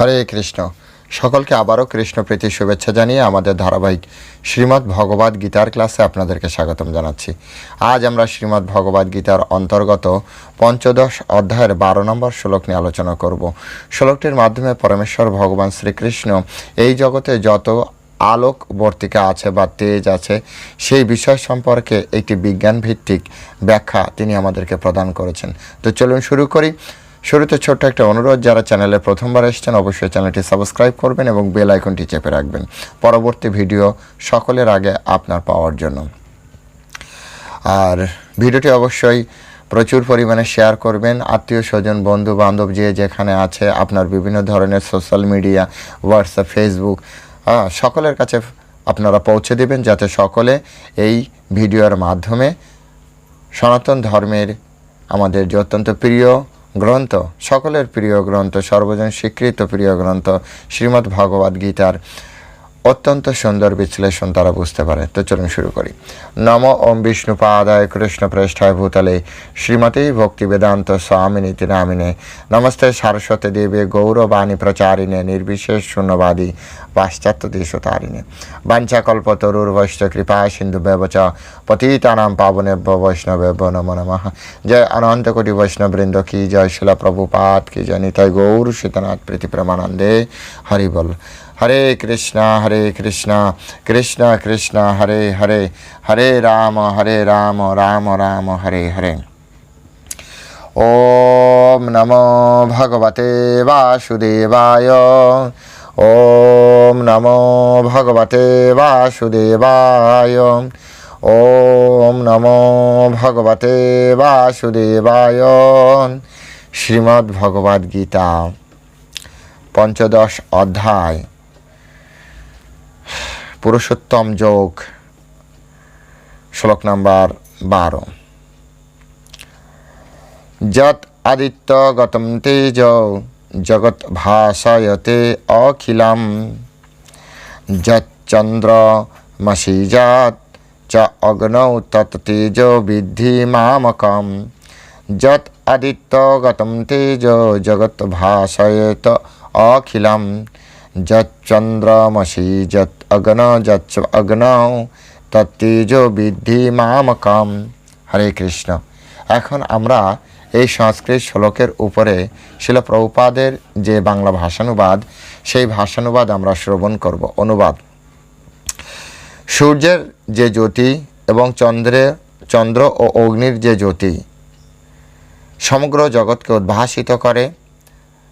হরে কৃষ্ণ। সকলকে আবারও কৃষ্ণ প্রীতি শুভেচ্ছা জানিয়ে আমাদের ধারাবাহিক শ্রীমদ্ ভগবদ গীতার ক্লাসে আপনাদেরকে স্বাগতম জানাচ্ছি। আজ আমরা শ্রীমদ্ ভগবদ গীতার অন্তর্গত পঞ্চদশ অধ্যায়ের বারো নম্বর শ্লোক নিয়ে আলোচনা করব। শ্লোকটির মাধ্যমে পরমেশ্বর ভগবান শ্রীকৃষ্ণ এই জগতে যত আলোক বর্তিকা আছে বা তেজ আছে, সেই বিষয় সম্পর্কে একটি বিজ্ঞান ভিত্তিক ব্যাখ্যা তিনি আমাদেরকে প্রদান করেছেন। তো চলুন শুরু করি। শুরুতে ছোট্ট একটা অনুরোধ, যারা চ্যানেলে প্রথমবার এসেছেন, অবশ্যই চ্যানেলটি সাবস্ক্রাইব করবেন এবং বেল আইকনটি চেপে রাখবেন। পরবর্তী ভিডিও সকলের আগে আপনার পাওয়ার জন্য। আর ভিডিওটি অবশ্যই প্রচুর পরিমাণে শেয়ার করবেন। আত্মীয় স্বজন, বন্ধু বান্ধব যে যেখানে আছে, আপনার বিভিন্ন ধরনের সোশ্যাল মিডিয়া, হোয়াটসঅ্যাপ, ফেসবুক সকলের কাছে আপনারা পৌঁছে দেবেন, যাতে সকলে এই ভিডিওর মাধ্যমে সনাতন ধর্মের আমাদের যে অত্যন্ত প্রিয় গ্রন্থ সকলের প্রিয় গ্রন্থ সর্বজন স্বীকৃত প্রিয় গ্রন্থ শ্রীমদ্ ভগবদ গীতার অত্যন্ত সুন্দর বিশ্লেষণ তারা বুঝতে পারে। তো চলুন শুরু করি। নম ওম বিষ্ণু পাদায় কৃষ্ণ প্রেষ্ঠায় ভূতলে শ্রীমতী ভক্তি বেদান্ত স্বামিনী নামিনে নমস্তে সারস্বতী দেবী গৌরবাণী প্রচারিণে নির্বিশেষ শূন্যবাদী পাশ্চাত্য দেশতারিণে বাঞ্ছাকল্পতরুর বৈষ্ণ কৃপা সিন্ধু ব্যবচ পতিতানাম পাবনেভ্য বৈষ্ণবেভ্য নমো নমঃ। জয় অনন্ত কোটি বৈষ্ণববৃন্দ কি জয় শিলা প্রভুপাত কি জয় নিতাই গৌর শীতনাথ প্রীতি প্রমানন্দে হরি বল হরে কৃষ্ণ হরে কৃষ্ণ কৃষ্ণ কৃষ্ণ, হরে হরে হরে রাম হরে রাম রাম রাম, হরে হরে। ওম নমো ভগবতে বাসুদেবায়। ওম নমো ভগবতে বাসুদেবায়। ওম নমো ভগবতে বাসুদেবায়। শ্রীমদ্ ভগবদ পঞ্চদশ অধ্যায়। পুরুষোত্তম যোগ, শ্লোক নাম্বার বারো। যত আদিত্য গতম তেজ, জগৎ ভাসায়তে অখিলম। যচ্চন্দ্রমসীজাত চ অগ্নৌ তত তেজ বিদ্ধি মামকম। যত আদিত্য গতম তেজ, জগৎ ভাসায়ত অখিলম। যচ্চন্দ্রমসি যত অগ্ন যচ্চ অগ্নৌ তত্তেজ বিদ্ধি মামকম হরে কৃষ্ণ এখন আমরা এই সংস্কৃত শ্লোকের উপরে শিল প্রভুপাদের যে বাংলা ভাষানুবাদ, সেই ভাষানুবাদ আমরা শ্রবণ করব। অনুবাদ। সূর্যের যে জ্যোতি এবং চন্দ্রে চন্দ্র ও অগ্নির যে জ্যোতি সমগ্র জগৎকে উদ্ভাসিত করে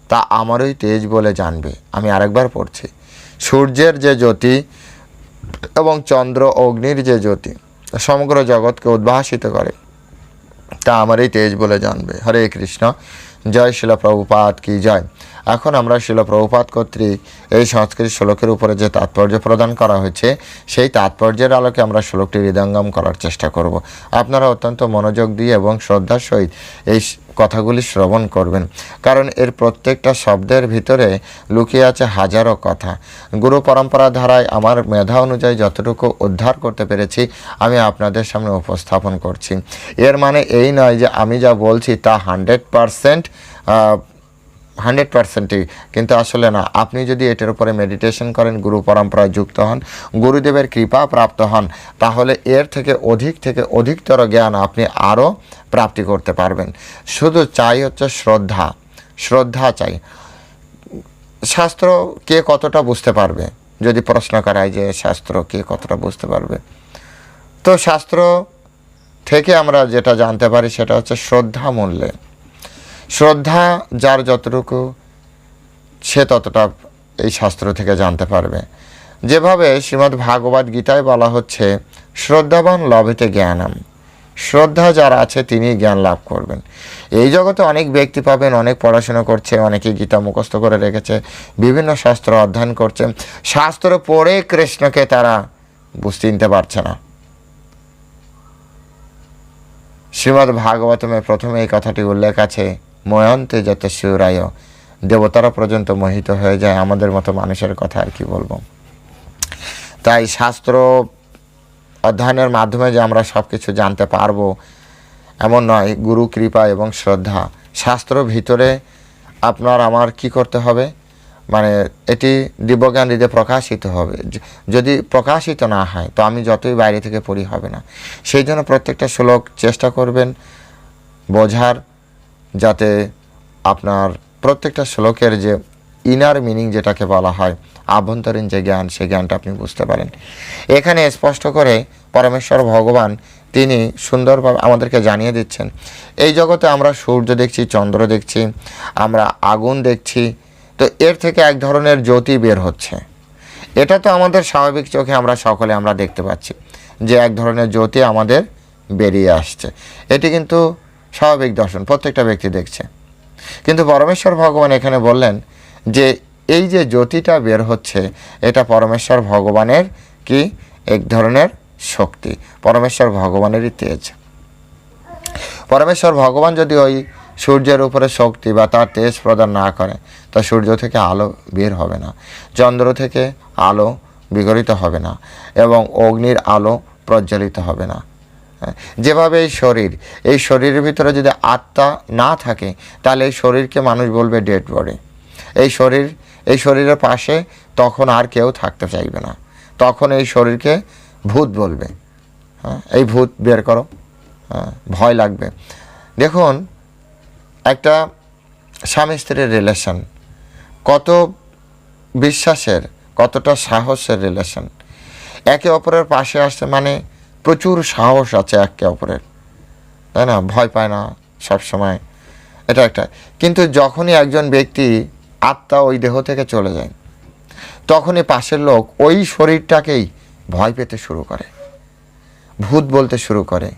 তা আমারই তেজ বলে জানবে। আমি আরেকবার পড়ছি। সূর্যের যে জ্যোতি এবং চন্দ্র অগ্নির যে জ্যোতি সমগ্র জগৎকে উদ্ভাসিত করে, তা আমারই তেজ বলে জানবে। হরে কৃষ্ণ, জয় শিলা প্রভুপাত কি জয়। এখন আমরা শিলা প্রভুপাত কর্তৃক এই সংস্কৃত শ্লোকের উপরে যে তাৎপর্য প্রদান করা হয়েছে, সেই তাৎপর্যের আলোকে আমরা শ্লোকটি হৃদয়ঙ্গম করার চেষ্টা করব। আপনারা অত্যন্ত মনোযোগ দিয়ে এবং শ্রদ্ধার সহিত এই কথাগুলি শ্রবণ করবেন। কারণ এর প্রত্যেকটা শব্দের ভিতরে লুকিয়ে আছে হাজারো কথা। গুরু পরম্পরা ধারায় আমার মেধা অনুযায়ী যতটুকু উদ্ধার করতে পেরেছি, আমি আপনাদের সামনে উপস্থাপন করছি। এর মানে এই নয় যে আমি যা বলছি তা হান্ড্রেড পারসেন্ট হান্ড্রেড পার্সেন্টই, কিন্তু আসলে না। আপনি যদি এটার উপরে মেডিটেশন করেন, গুরু পরম্পরায় যুক্ত হন, গুরুদেবের কৃপা প্রাপ্ত হন, তাহলে এর থেকে অধিক থেকে অধিকতর জ্ঞান আপনি আরও প্রাপ্তি করতে পারবেন। শুধু চাই হচ্ছে শ্রদ্ধা। শ্রদ্ধা চাই। শাস্ত্র কে কতটা বুঝতে পারবে? যদি প্রশ্ন করায় যে শাস্ত্র কে কতটা বুঝতে পারবে? তো শাস্ত্র থেকে আমরা যেটা জানতে পারি সেটা হচ্ছে শ্রদ্ধা মূল্যে। শ্রদ্ধা যার যতটুকু, সে ততটা এই শাস্ত্র থেকে জানতে পারবে। যেভাবে শ্রীমদ্ ভাগবত গীতায় বলা হচ্ছে, শ্রদ্ধাবান লভেতে জ্ঞানম। শ্রদ্ধা যার আছে তিনি জ্ঞান লাভ করবেন। এই জগতে অনেক ব্যক্তি পাবেন, অনেক পড়াশোনা করছে, অনেকে গীতা মুখস্থ করে রেখেছে, বিভিন্ন শাস্ত্র অধ্যয়ন করছে। শাস্ত্র পড়ে কৃষ্ণকে তারা বুঝতে নিতে পারছে না। শ্রীমদ্ ভাগবতমে প্রথমে এই কথাটি উল্লেখ আছে ময়ন্তে যত শিবরায় দেবতারা পর্যন্ত মোহিত হয়ে যায়, আমাদের মতো মানুষের কথা আর কি বলব। তাই শাস্ত্র অধ্যয়নের মাধ্যমে যে আমরা সব কিছু জানতে পারব, এমন নয়, গুরু কৃপা এবং শ্রদ্ধা। শাস্ত্র ভিতরে আপনার আমার কি করতে হবে? মানে এটি দিব্যজ্ঞান হৃদয়ে প্রকাশিত হবে। যদি প্রকাশিত না হয়, তো আমি যতই বাইরে থেকে পড়ি হবে না। সেই জন্য প্রত্যেকটা শ্লোক চেষ্টা করবেন বোঝার যাতে আপনার প্রত্যেকটা শ্লোকের যে ইনার মিনিং যেটাকে বলা হয়, আভ্যন্তরীণ যে জ্ঞান সেই জ্ঞানটা আপনি বুঝতে পারেন। এখানে স্পষ্ট করে পরমেশ্বর ভগবান, তিনি সুন্দরভাবে আমাদেরকে জানিয়ে দিচ্ছেন, এই জগতে আমরা সূর্য দেখছি, চন্দ্র দেখছি, আমরা আগুন দেখছি, তো এর থেকে এক ধরনের জ্যোতি বের হচ্ছে। এটা তো আমাদের স্বাভাবিক চোখে আমরা সকলে আমরা দেখতে পাচ্ছি, যে এক ধরনের জ্যোতি আমাদের বেরিয়ে আসছে। এটি কিন্তু স্বাভাবিক দর্শন, প্রত্যেকটা ব্যক্তি দেখছে। কিন্তু পরমেশ্বর ভগবান এখানে বললেন যে, এই যে জ্যোতিটা বের হচ্ছে, এটা পরমেশ্বর ভগবানের কি? এক ধরনের শক্তি। পরমেশ্বর ভগবানেরই তেজ। পরমেশ্বর ভগবান যদি ওই সূর্যের উপরে শক্তি বা তার তেজ প্রদান না করে, তা সূর্য থেকে আলো বের হবে না। চন্দ্র থেকে আলো বিগলিত হবে না এবং অগ্নির আলো প্রজ্বলিত হবে না। যেভাবে এই শরীর এই শরীরের ভিতরে যদি আত্মা না থাকে তাহলে এই শরীরকে মানুষ বলবে ডেড বডি এই শরীর এই শরীরের পাশে তখন আর কেউ থাকতে চাইবে না। তখন এই শরীরকে ভূত বলবে। হ্যাঁ এই ভূত বের করো। হ্যাঁ, ভয় লাগবে। দেখুন একটা স্বামী স্ত্রীর রিলেশন কত বিশ্বাসের কতটা সাহসের রিলেশন একে অপরের পাশে আসতে মানে প্রচুর সাহস আছে একে অপরের। তাই না? ভয় পায় না সব সময় এটা একটা। কিন্তু যখনই একজন ব্যক্তি আত্মা ওই দেহ থেকে চলে যায়, তখনই পাশের লোক ওই শরীরটাকেই ভয় পেতে শুরু করে, ভূত বলতে শুরু করে।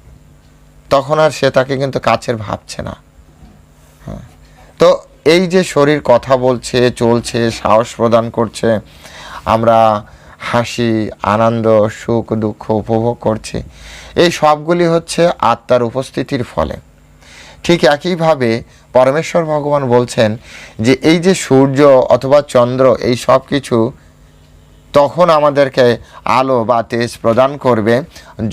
তখন আর সে তাকে কিন্তু কাছের ভাবছে না। হ্যাঁ। তো এই যে শরীর কথা বলছে, চলছে, সাহস প্রদান করছে, আমরা হাসি, আনন্দ, সুখ, দুঃখ উপভোগ করছি। এই সবগুলি হচ্ছে আত্মার উপস্থিতির ফলে। ঠিক একইভাবে পরমেশ্বর ভগবান বলছেন যে, এই যে সূর্য অথবা চন্দ্র, এই সব কিছু তখন আমাদেরকে আলো বা তেজ প্রদান করবে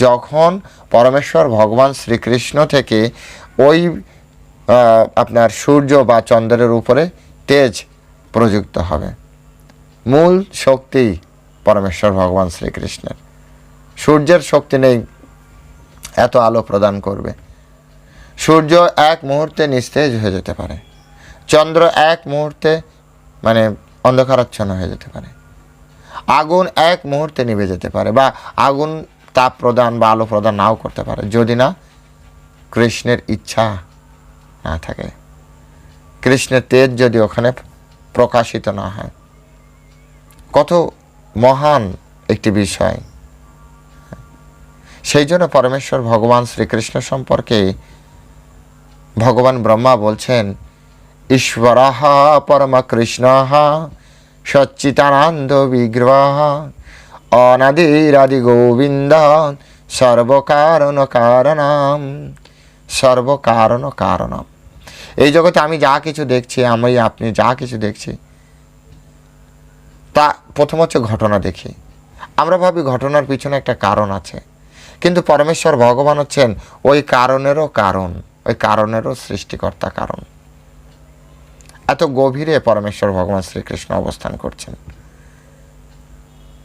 যখন পরমেশ্বর ভগবান শ্রীকৃষ্ণ থেকে ওই আপনার সূর্য বা চন্দ্রের উপরে তেজ প্রযুক্ত হবে। মূল শক্তি পরমেশ্বর ভগবান শ্রীকৃষ্ণের। সূর্যের শক্তি নেই, এত আলো প্রদান করবে। সূর্য এক মুহূর্তে নিস্তেজ হয়ে যেতে পারে। চন্দ্র এক মুহূর্তে মানে অন্ধকারাচ্ছন্ন হয়ে যেতে পারে। আগুন এক মুহূর্তে নিভে যেতে পারে বা আগুন তাপ প্রদান বা আলো প্রদান নাও করতে পারে, যদি না কৃষ্ণের ইচ্ছা না থাকে। কৃষ্ণের তেজ যদি ওখানে প্রকাশিত না হয়, কত মহান একটি বিষয়। সেই জন্য পরমেশ্বর ভগবান শ্রীকৃষ্ণ সম্পর্কে ভগবান ব্রহ্মা বলছেন, ঈশ্বরাহ পরম কৃষ্ণ সচ্চিতানন্দ বিগ্রহ অনাদিরাদি গোবিন্দ সর্বকারণ কারণম সর্বকারণ কারণম এই জগতে আমি যা কিছু দেখছি, আমি, আপনি যা কিছু দেখছি তা প্রথম হচ্ছে ঘটনা দেখি। আমরা ভাবি ঘটনার পিছনে একটা কারণ আছে। কিন্তু পরমেশ্বর ভগবান হচ্ছেন ওই কারণেরও কারণ, ওই কারণেরও সৃষ্টিকর্তা কারণ। এত গভীরে পরমেশ্বর ভগবান শ্রীকৃষ্ণ অবস্থান করছেন।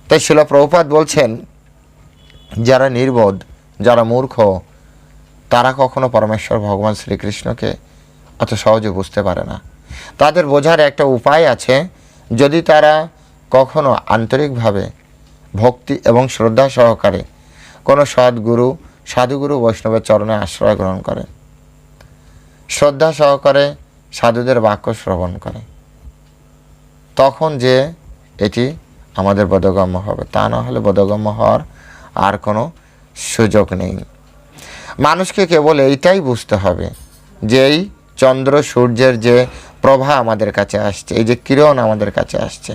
তাই শিল প্রভুপাত বলছেন, যারা নির্বোধ, যারা মূর্খ, তারা কখনো পরমেশ্বর ভগবান শ্রীকৃষ্ণকে অত সহজে বুঝতে পারে না। তাদের বোঝার একটা উপায় আছে, যদি তারা কখনো আন্তরিকভাবে ভক্তি এবং শ্রদ্ধা সহকারে কোনো সদ্গুরু, সাধুগুরু বৈষ্ণবের চরণে আশ্রয় গ্রহণ করে। শ্রদ্ধা সহকারে সাধুদের বাক্য শ্রবণ করে। তখন যে এটি আমাদের বোধগম্য হবে, তা না হলে বোধগম্য হওয়ার আর কোনো সুযোগ নেই। মানুষকে কেবল এইটাই বুঝতে হবে যে এই চন্দ্র সূর্যের যে প্রভা আমাদের কাছে আসছে, এই যে কিরণ আমাদের কাছে আসছে,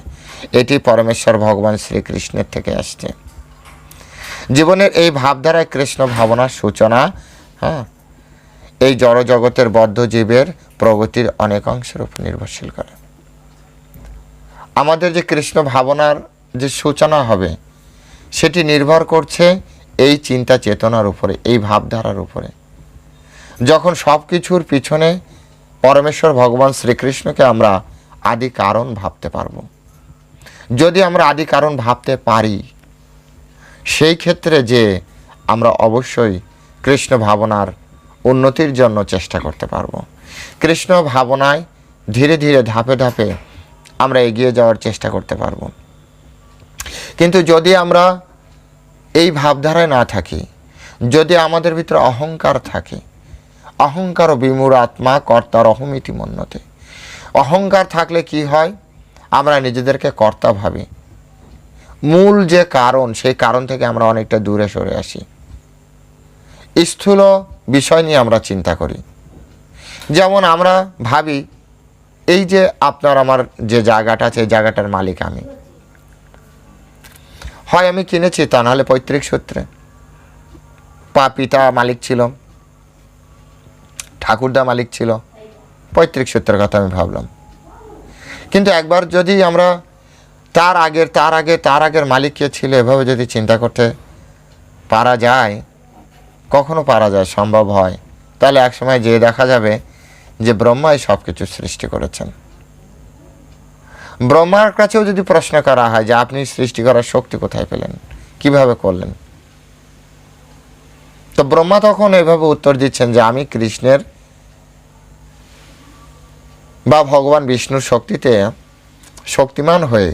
এটি পরমেশ্বর ভগবান শ্রীকৃষ্ণের থেকে আসছে। জীবনের এই ভাবধারায় কৃষ্ণ ভাবনার সূচনা হ্যাঁ এই জড়জগতের বদ্ধ জীবের প্রগতির অনেক অংশের উপর নির্ভরশীল করে। আমাদের যে কৃষ্ণ ভাবনার যে সূচনা হবে, সেটি নির্ভর করছে এই চিন্তা চেতনার উপরে, এই ভাবধারার উপরে। যখন সব কিছুর পিছনে পরমেশ্বর ভগবান শ্রীকৃষ্ণকে আমরা আদি কারণ ভাবতে পারব। যদি আমরা আদি কারণ ভাবতে পারি, সেই ক্ষেত্রে যে আমরা অবশ্যই কৃষ্ণ ভাবনার উন্নতির জন্য চেষ্টা করতে পারব। কৃষ্ণ ভাবনায় ধীরে ধীরে ধাপে ধাপে আমরা এগিয়ে যাওয়ার চেষ্টা করতে পারব। কিন্তু যদি আমরা এই ভাবধারায় না থাকি, যদি আমাদের ভিতরে অহংকার থাকে অহংকার ও বিমূঢ় আত্মা কর্তার অহমিতি মন্যতে অহংকার থাকলে কি হয়? আমরা নিজেদেরকে কর্তা ভাবি। মূল যে কারণ, সেই কারণ থেকে আমরা অনেকটা দূরে সরে আসি। স্থূল বিষয় নিয়ে আমরা চিন্তা করি। যেমন আমরা ভাবি, এই যে আপনার আমার যে জায়গাটা আছে, এই জায়গাটার মালিক আমি। হয় আমি কিনেছি তা, নাহলে পৈতৃক সূত্রে। পা পিতা মালিক ছিল ঠাকুরদা মালিক ছিল। পৈতৃক সূত্রের কথা আমি ভাবলাম। কিন্তু একবার যদি আমরা তার আগের, তার আগে, তার আগের মালিক কে ছিল, এভাবে যদি চিন্তা করতে পারা যায়, কখনো পারা যায়, সম্ভব হয়, তাহলে একসময় যে দেখা যাবে যে ব্রহ্মাই সব কিছু সৃষ্টি করেছেন। ব্রহ্মার কাছেও যদি প্রশ্ন করা হয় যে আপনি সৃষ্টি করার শক্তি কোথায় পেলেন, কীভাবে করলেন? তো ব্রহ্মা তখন এভাবে উত্তর দিচ্ছেন যে আমি কৃষ্ণের বা ভগবান বিষ্ণুর শক্তিতে শক্তিমান হয়ে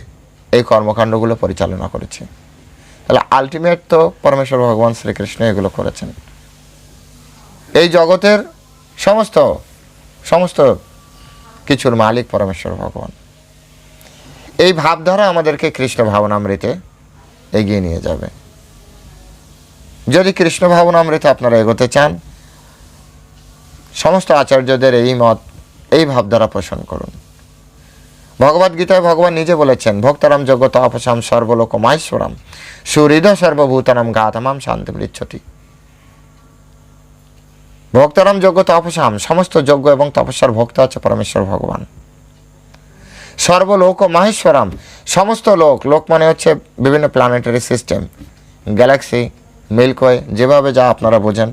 এই কর্মকাণ্ডগুলো পরিচালনা করেছে। তাহলে আলটিমেট তো পরমেশ্বর ভগবান শ্রীকৃষ্ণ এগুলো করেছেন। এই জগতের সমস্ত সমস্ত কিছুর মালিক পরমেশ্বর ভগবান। এই ভাবধারা আমাদেরকে কৃষ্ণ ভাবনামৃতে এগিয়ে নিয়ে যাবে। যদি কৃষ্ণ ভাবনামৃতে আপনারা এগোতে চান, সমস্ত আচার্যদের এই মত এই ভাবধারা পোষণ করুন। ভগবদ গীতায় ভগবান নিজে বলেছেন, ভক্তারাম জগত অপসাম সর্বলোক মাহেশ্বরাম সুহৃদ সর্বভূতানাম গাতমাম শান্তি পৃচ্ছতি। ভক্তারাম যজ্ঞ তপসাম, সমস্ত যজ্ঞ এবং তপস্যার ভক্ত আছে পরমেশ্বর ভগবান। সর্বলোক মাহেশ্বরাম সমস্ত লোক লোক মানে হচ্ছে বিভিন্ন প্ল্যানেটারি সিস্টেম গ্যালাক্সি মিল্কওয়ে যেভাবে যা আপনারা বোঝেন।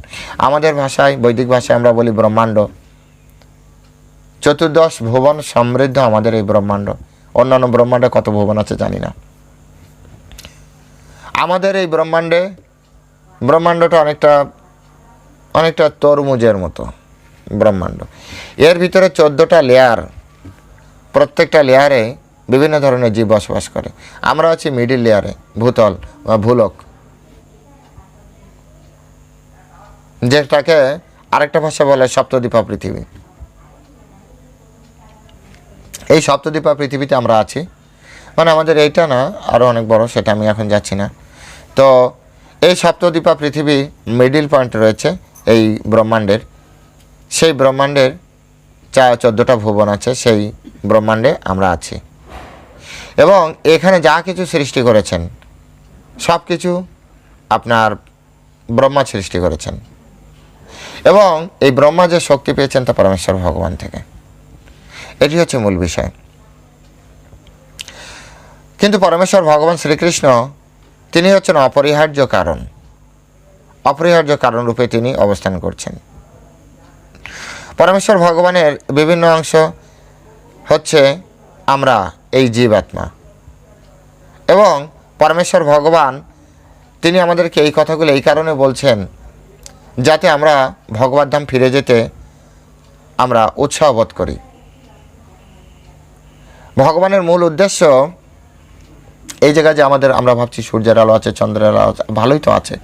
আমাদের ভাষায়, বৈদিক ভাষায় আমরা বলি ব্রহ্মাণ্ড চতুর্দশ ভুবন সমৃদ্ধ আমাদের এই ব্রহ্মাণ্ড। অন্যান্য ব্রহ্মাণ্ডে কত ভুবন আছে জানি না। আমাদের এই ব্রহ্মাণ্ডে, ব্রহ্মাণ্ডটা অনেকটা অনেকটা তরমুজের মতো ব্রহ্মাণ্ড। এর ভিতরে চোদ্দোটা লেয়ার প্রত্যেকটা লেয়ারে বিভিন্ন ধরনের জীব বসবাস করে। আমরা আছি মিডিল লেয়ারে ভূতল বা ভূলোক। যেটাকে আরেকটা ভাষা বলে সপ্তদ্বীপা পৃথিবী। এই সপ্তদ্বীপা পৃথিবীতে আমরা আছি। মানে আমাদের এইটা না আরও অনেক বড়, সেটা আমি এখন যাচ্ছি না। তো এই সপ্তদ্বীপা পৃথিবী মিডিল পয়েন্ট রয়েছে, এই ব্রহ্মাণ্ডের। সেই ব্রহ্মাণ্ডের চা চোদ্দোটা ভুবন আছে, সেই ব্রহ্মাণ্ডে আমরা আছি। এবং এখানে যা কিছু সৃষ্টি করেছেন সব কিছু আপনার ব্রহ্মা সৃষ্টি করেছেন। এবং এই ব্রহ্মা যে শক্তি পেয়েছেন তা পরমেশ্বর ভগবান থেকে। এটি হচ্ছে মূল বিষয়। কিন্তু পরমেশ্বর ভগবান শ্রীকৃষ্ণ, তিনি হচ্ছেন অপরিহার্য কারণ। অপরিহার্য কারণ রূপে তিনি অবস্থান করছেন। পরমেশ্বর ভগবানের বিভিন্ন অংশ হচ্ছে আমরা, এই জীবাত্মা। এবং পরমেশ্বর ভগবান, তিনি আমাদেরকে এই কথাগুলো এই কারণে বলছেন, যাতে আমরা ভগবত ধাম ফিরে যেতে আমরা উৎসাহ বোধ করি। ভগবানের মূল উদ্দেশ্য এই জায়গায় যে আমাদের, আমরা ভাবছি সূর্যের আলো আছে, চন্দ্রের আলো আছে, ভালোই তো আছে।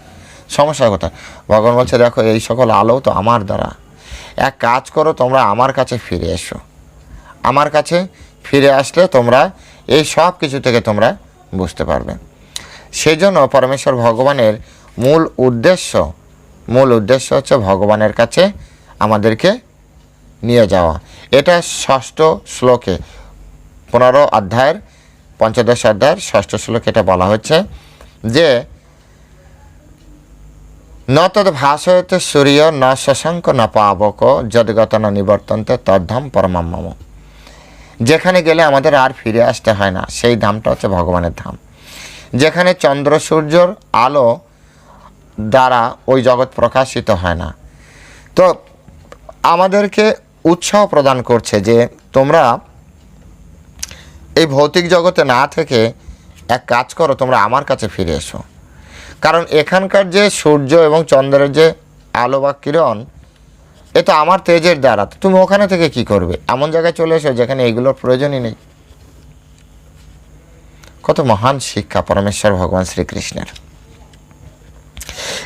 সমস্যার কথা ভগবান বলছে, দেখো, এই সকল আলো তো আমার দ্বারা। এক কাজ করো, তোমরা আমার কাছে ফিরে এসো। আমার কাছে ফিরে আসলে তোমরা এই সব কিছু থেকে তোমরা বুঝতে পারবে। সেই জন্য পরমেশ্বর ভগবানের মূল উদ্দেশ্য মূল উদ্দেশ্য হচ্ছে ভগবানের কাছে আমাদেরকে নিয়ে যাওয়া। এটা ষষ্ঠ শ্লোকে পনেরো অধ্যায়ের পঞ্চদশ অধ্যায়ের ষষ্ঠ শ্লোকে এটা বলা হচ্ছে যে, ন তদ ভাষয়তে সূর্য ন শশাঙ্ক ন পাবক যদগত ন নিবর্তন্তে তদ্ধাম পরমাম্মম। যেখানে গেলে আমাদের আর ফিরে আসতে হয় না, সেই ধামটা হচ্ছে ভগবানের ধাম। যেখানে চন্দ্র সূর্যর আলো দ্বারা ওই জগৎ প্রকাশিত হয় না। তো আমাদেরকে উৎসাহ প্রদান করছে যে তোমরা এই ভৌতিক জগতে না থেকে এক কাজ করো, তোমরা আমার কাছে ফিরে এসো। কারণ এখানকার যে সূর্য এবং চন্দ্রের যে আলো বা কিরণ, এ তো আমার তেজের দ্বারা। তুমি ওখানে থেকে কি করবে? এমন জায়গায় চলে এসো যেখানে এগুলোর প্রয়োজনই নেই। কত মহান শিক্ষা পরমেশ্বর ভগবান শ্রীকৃষ্ণের।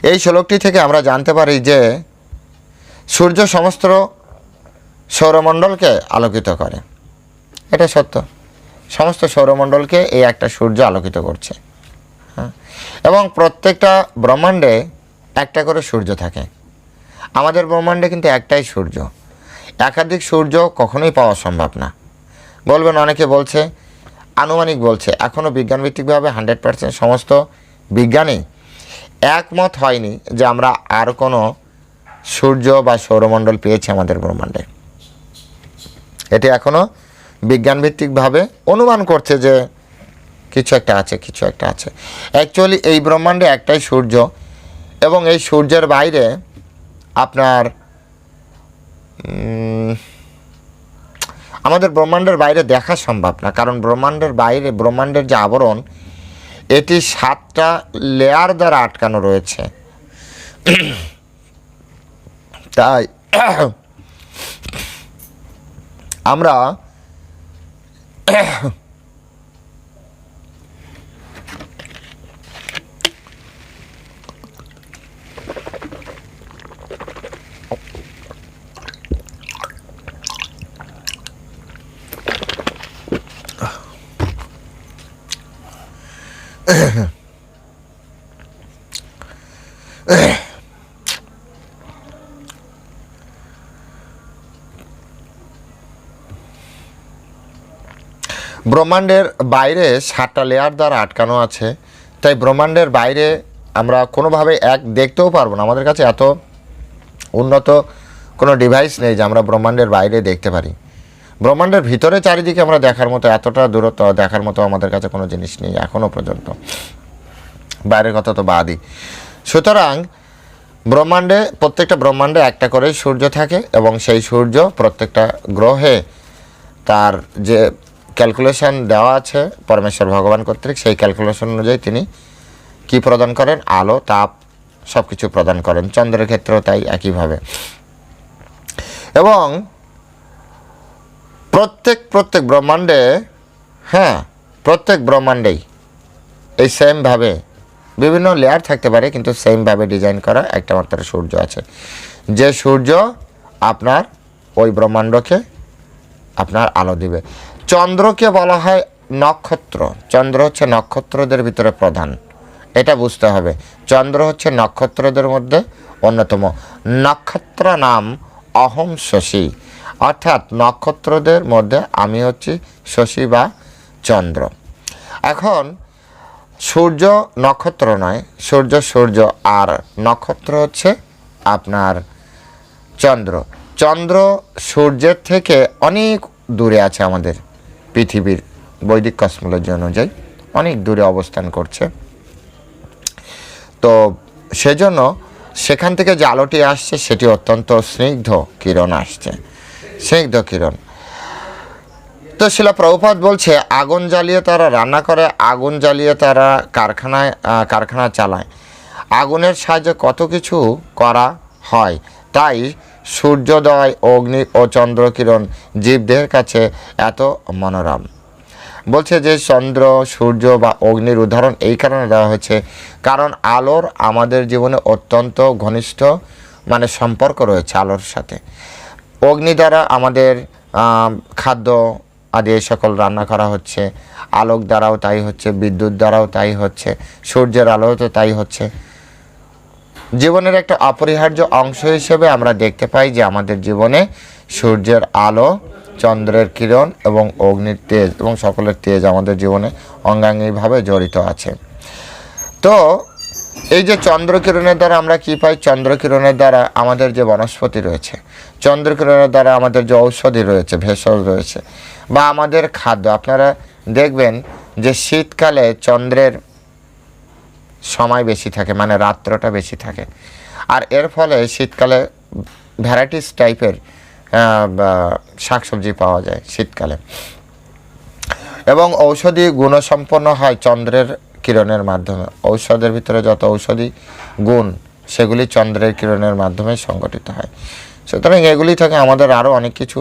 এই শ্লোকটি থেকে আমরা জানতে পারি যে সূর্য সমস্ত সৌরমণ্ডলকে আলোকিত করে। এটা সত্য। সমস্ত সৌরমণ্ডলকে এই একটা সূর্য আলোকিত করছে। হ্যাঁ? এবং প্রত্যেকটা ব্রহ্মাণ্ডে একটা করে সূর্য থাকে। আমাদের ব্রহ্মাণ্ডে কিন্তু একটাই সূর্য। একাধিক সূর্য কখনোই পাওয়া সম্ভব না। বলবেন, অনেকে বলছে, আনুমানিক বলছে এখনও বিজ্ঞানভিত্তিকভাবে হান্ড্রেড পার্সেন্ট সমস্ত বিজ্ঞানী একমত হয়নি যে আমরা আর কোনো সূর্য বা সৌরমণ্ডল পেয়েছি আমাদের ব্রহ্মাণ্ডে। এটি এখনও বিজ্ঞানভিত্তিকভাবে অনুমান করছে যে কিছু একটা আছে, কিছু একটা আছে। অ্যাকচুয়ালি এই ব্রহ্মাণ্ডে একটাই সূর্য এবং এই সূর্যের বাইরে আপনার আমাদের ব্রহ্মাণ্ডের বাইরে দেখা সম্ভব না, কারণ ব্রহ্মাণ্ডের বাইরে, ব্রহ্মাণ্ডের যে আবরণ, এটি সাতটা লেয়ার দ্বারা আটকানো রয়েছে। তাই, আমরা Ahem. ব্রহ্মাণ্ডের বাইরে সাতটা লেয়ার দ্বারা আটকানো আছে। তাই ব্রহ্মাণ্ডের বাইরে আমরা কোনোভাবে এক দেখতেও পারব না। আমাদের কাছে এত উন্নত কোনো ডিভাইস নেই যে আমরা ব্রহ্মাণ্ডের বাইরে দেখতে পারি। ব্রহ্মাণ্ডের ভিতরে চারিদিকে আমরা দেখার মতো এতটা দূরত্ব দেখার মতো আমাদের কাছে কোনো জিনিস নেই এখনও পর্যন্ত। বাইরের কথা তো বাদই। সুতরাং ব্রহ্মাণ্ডে, প্রত্যেকটা ব্রহ্মাণ্ডে একটা করেই সূর্য থাকে এবং সেই সূর্য প্রত্যেকটা গ্রহে তার যে ক্যালকুলেশন দেওয়া আছে, পরমেশ্বর ভগবান কর্তৃক। সেই ক্যালকুলেশন অনুযায়ী তিনি কি প্রদান করেন? আলো, তাপ সব কিছু প্রদান করেন। চন্দ্রের ক্ষেত্রেও তাই একইভাবে। এবং প্রত্যেক প্রত্যেক ব্রহ্মাণ্ডে হ্যাঁ প্রত্যেক ব্রহ্মাণ্ডেই এই সেমভাবে বিভিন্ন লেয়ার থাকতে পারে, কিন্তু সেমভাবে ডিজাইন করা একটা মাত্র সূর্য আছে। যে সূর্য আপনার ওই ব্রহ্মাণ্ডকে আপনার আলো দিবে। চন্দ্রকে বলা হয় নক্ষত্র। চন্দ্র হচ্ছে নক্ষত্রদের ভিতরে প্রধান। এটা বুঝতে হবে। চন্দ্র হচ্ছে নক্ষত্রদের মধ্যে অন্যতম। নক্ষত্র নাম অহম শশী। অর্থাৎ নক্ষত্রদের মধ্যে আমি হচ্ছি শশী বা চন্দ্র। এখন, সূর্য নক্ষত্র নয়। সূর্য সূর্য আর নক্ষত্র হচ্ছে আপনার চন্দ্র। চন্দ্র সূর্যের থেকে অনেক দূরে আছে আমাদের। পৃথিবীর বৈদিক কসমোলজি অনুযায়ী অনেক দূরে অবস্থান করছে। তো সেজন্য সেখান থেকে যে আলোটি আসছে, সেটি অত্যন্ত স্নিগ্ধ কিরণ আসছে। স্নিগ্ধ কিরণ। তো শিলা প্রভুপাত বলছে, আগুন জ্বালিয়ে তারা রান্না করে, আগুন জ্বালিয়ে তারা কারখানায় কারখানা চালায়। আগুনের সাহায্যে কত কিছু করা হয়, তাই সূর্যোদয়, অগ্নি ও চন্দ্রকিরণ জীবদেহের কাছে এত মনোরম। বলছে যে চন্দ্র, সূর্য বা অগ্নির উদাহরণ এই কারণে দেওয়া হয়েছে, কারণ আলোর আমাদের জীবনে অত্যন্ত ঘনিষ্ঠ মানে সম্পর্ক রয়েছে আলোর সাথে। অগ্নি দ্বারা আমাদের খাদ্য আদি এই সকল রান্না করা হচ্ছে, আলোক দ্বারাও তাই হচ্ছে, বিদ্যুৎ দ্বারাও তাই হচ্ছে, সূর্যের আলোও তো তাই হচ্ছে। জীবনের একটা অপরিহার্য অংশ হিসেবে আমরা দেখতে পাই যে আমাদের জীবনে সূর্যের আলো, চন্দ্রের কিরণ এবং অগ্নির তেজ এবং সকলের তেজ আমাদের জীবনে অঙ্গাঙ্গিভাবে জড়িত আছে। তো এই যে চন্দ্রকিরণের দ্বারা আমরা কি পাই? চন্দ্রকিরণের দ্বারা আমাদের যে বনস্পতি রয়েছে চন্দ্রকিরণের দ্বারা আমাদের যে ঔষধি রয়েছে, ভেষজ রয়েছে বা আমাদের খাদ্য। আপনারা দেখবেন যে শীতকালে চন্দ্রের সময় বেশি থাকে মানে রাত্রটা বেশি থাকে। আর এর ফলে শীতকালে ভ্যারাইটিস টাইপের শাকসবজি পাওয়া যায় শীতকালে। এবং ঔষধি গুণসম্পন্ন হয় চন্দ্রের কিরণের মাধ্যমে। ঔষধের ভিতরে যত ঔষধি গুণ, সেগুলি চন্দ্রের কিরণের মাধ্যমে সংগঠিত হয়। সুতরাং এগুলি থেকে আমাদের আরও অনেক কিছু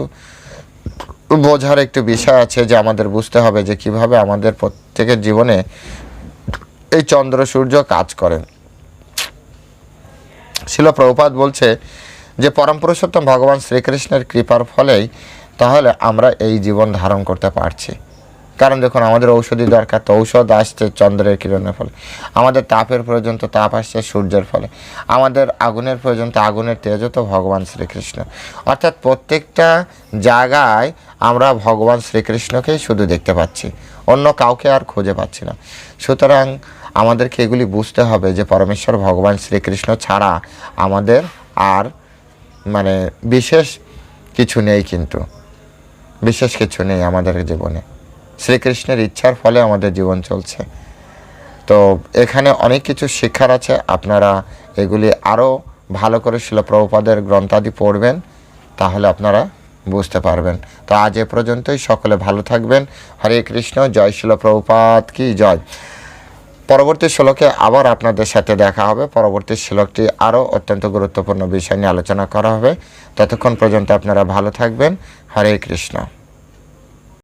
বোঝার একটি বিষয় আছে যে আমাদের বুঝতে হবে যে কীভাবে আমাদের প্রত্যেকের জীবনে এই চন্দ্র সূর্য কাজ করেন। শিল প্রভুপাত বলছে যে, পরম পুরুষোত্তম ভগবান শ্রীকৃষ্ণের কৃপার ফলেই তাহলে আমরা এই জীবন ধারণ করতে পারছি। কারণ দেখুন, আমাদের ঔষধি দরকার তো, ঔষধ আসছে চন্দ্রের কিরণের ফলে। আমাদের তাপের প্রয়োজন তো, তাপ আসছে সূর্যের ফলে। আমাদের আগুনের প্রয়োজন তো, আগুনের তেজও তো ভগবান শ্রীকৃষ্ণ। অর্থাৎ প্রত্যেকটা জায়গায় আমরা ভগবান শ্রীকৃষ্ণকেই শুধু দেখতে পাচ্ছি। অন্য কাউকে আর খুঁজে পাচ্ছি না। সুতরাং আমাদেরকে এগুলি বুঝতে হবে যে পরমেশ্বর ভগবান শ্রীকৃষ্ণ ছাড়া আমাদের আর মানে বিশেষ কিছু নেই কিন্তু। বিশেষ কিছু নেই আমাদের জীবনে। শ্রীকৃষ্ণের ইচ্ছার ফলে আমাদের জীবন চলছে। তো এখানে অনেক কিছু শিক্ষার আছে। আপনারা এগুলি আরও ভালো করে শিলপ্রভুপাদের গ্রন্থাদি পড়বেন, তাহলে আপনারা বুঝতে পারবেন। তো আজ এ পর্যন্তই। সকলে ভালো থাকবেন। হরে কৃষ্ণ। জয় শিলপ্রভুপাত কি? জয়। পরবর্তী শ্লোকে আবার আপনাদের সাথে দেখা হবে। পরবর্তী শ্লোকটি আরও অত্যন্ত গুরুত্বপূর্ণ বিষয় নিয়ে আলোচনা করা হবে। ততক্ষণ পর্যন্ত আপনারা ভালো থাকবেন। হরে কৃষ্ণ।